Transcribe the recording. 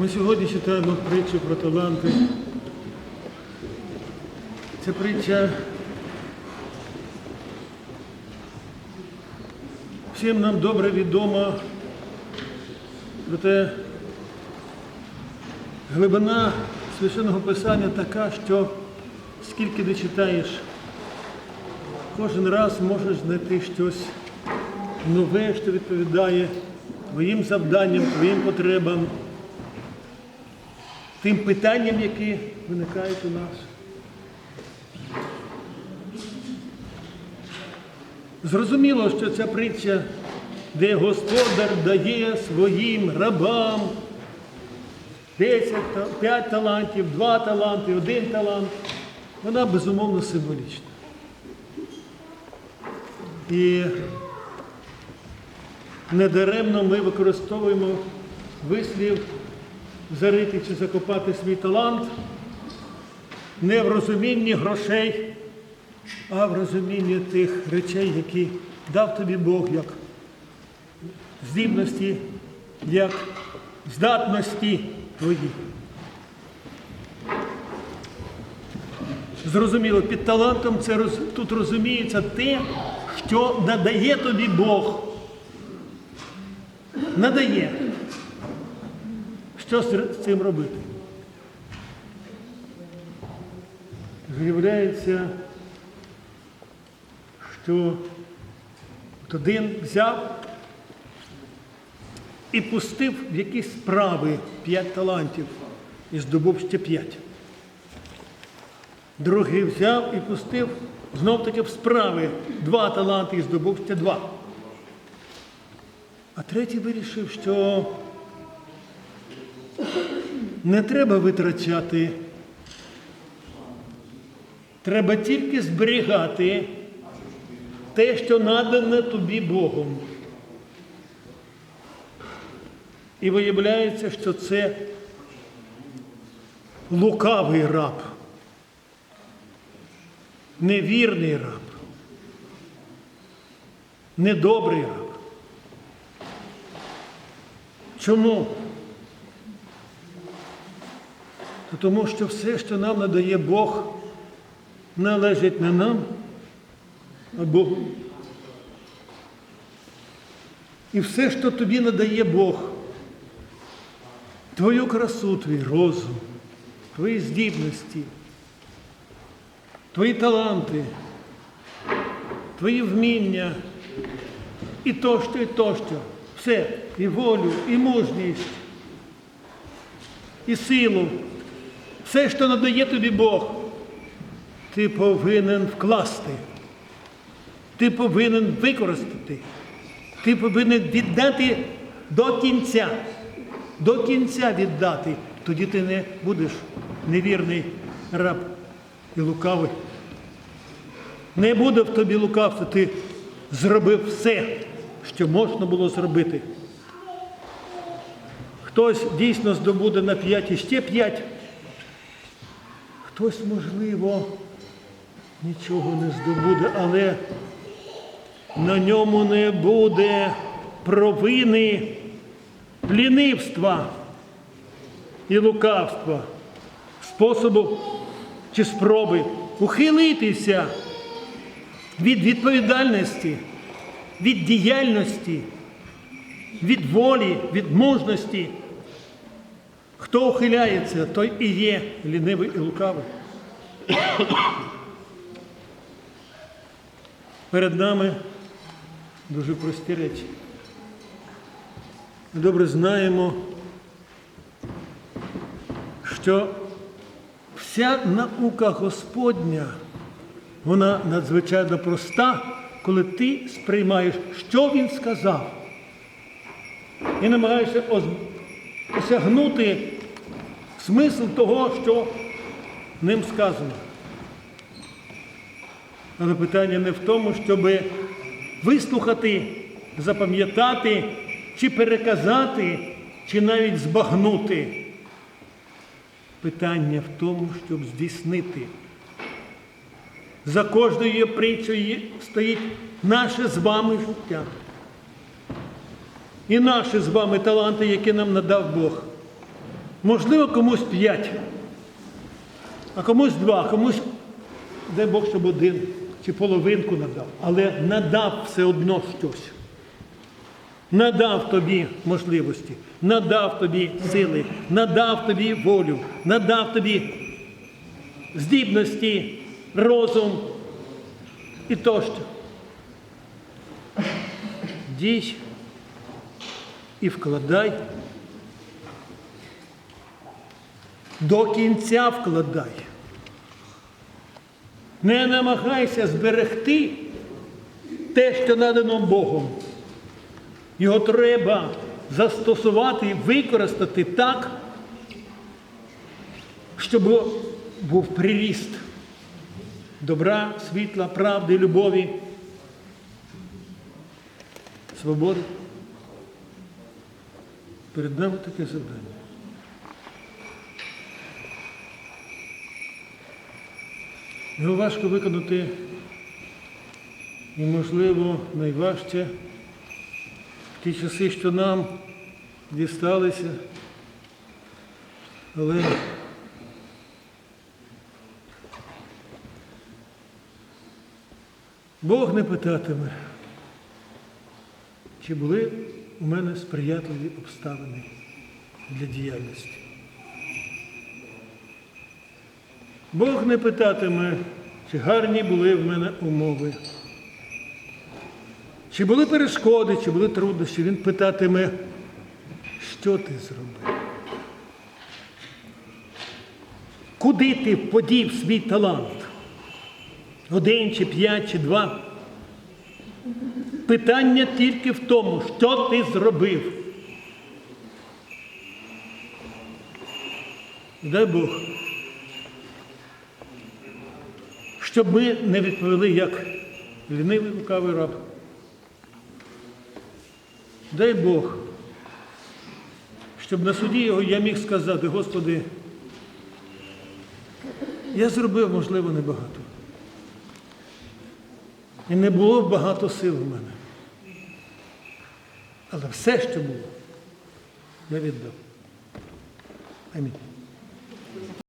Ми сьогодні читаємо притчу про таланти. Ця притча всім нам добре відома, проте глибина священного писання така, що скільки не читаєш, кожен раз можеш знайти щось нове, що відповідає твоїм завданням, твоїм потребам, тим питанням, які виникають у нас. Зрозуміло, що ця притча, де господар дає своїм рабам 10, та- 5 талантів, 2 таланти, 1 талант, вона безумовно символічна. І недаремно ми використовуємо вислів зарити чи закопати свій талант не в розумінні грошей, а в розумінні тих речей, які дав тобі Бог як здібності, як здатності твої. Зрозуміло, під талантом це роз- тут розуміється те, що надає тобі Бог. Надає. Що з цим робити? Виявляється, що один взяв і пустив в якісь справи п'ять талантів і здобув ще п'ять. Другий взяв і пустив знов таки в справи два таланти і здобув ще два. А третій вирішив, що не треба витрачати, треба тільки зберігати те, що надане тобі Богом. І виявляється, що це лукавий раб, невірний раб, недобрий раб. Чому? Тому що все, що нам надає Бог, належить не нам, а Богу. І все, що тобі надає Бог, твою красу, твій розум, твої здібності, твої таланти, твої вміння і тощо, і тощо. Все, і волю, і мужність, і силу. Все, що надає тобі Бог, ти повинен вкласти. Ти повинен використати. Ти повинен віддати до кінця. До кінця віддати. Тоді ти не будеш невірний раб і лукавий. Не буде в тобі лукавства, ти зробив все, що можна було зробити. Хтось дійсно здобуде на п'ять і ще п'ять, хтось, можливо, нічого не здобуде, але на ньому не буде провини лінивства і лукавства, способу чи спроби ухилитися від відповідальності, від діяльності, від волі, від мужності. Хто ухиляється, той і є лінивий і лукавий. Перед нами дуже прості речі. Ми добре знаємо, що вся наука Господня, вона надзвичайно проста, коли ти сприймаєш, що він сказав, і намагаєшся осягнути смисл того, що ним сказано. Але питання не в тому, щоб вислухати, запам'ятати, чи переказати, чи навіть збагнути. Питання в тому, щоб здійснити. За кожною притчею стоїть наше з вами життя. І наші з вами таланти, які нам надав Бог. Можливо, комусь п'ять, а комусь два, комусь, дай Бог, щоб один чи половинку надав. Але надав все одно щось. Надав тобі можливості, надав тобі сили, надав тобі волю, надав тобі здібності, розум і тощо. Дій і вкладай. До кінця вкладай. Не намагайся зберегти те, що надано Богом. Його треба застосувати використати так, щоб був приріст добра, світла, правди, любові, свободи. Перед нами таке завдання. Його важко виконати і, можливо, найважче в ті часи, що нам дісталися. Але Бог не питатиме, чи були у мене сприятливі обставини для діяльності. Бог не питатиме, чи гарні були в мене умови. Чи були перешкоди, чи були труднощі, він питатиме, що ти зробив? Куди ти подів свій талант? Один чи п'ять, чи два? Питання тільки в тому, що ти зробив. Дай Бог, щоб ми не відповіли як лінивий лукавий раб. Дай Бог, щоб на суді його я міг сказати, Господи, я зробив, можливо, небагато. І не було багато сил в мене. Але все, що було, я віддав. Амінь.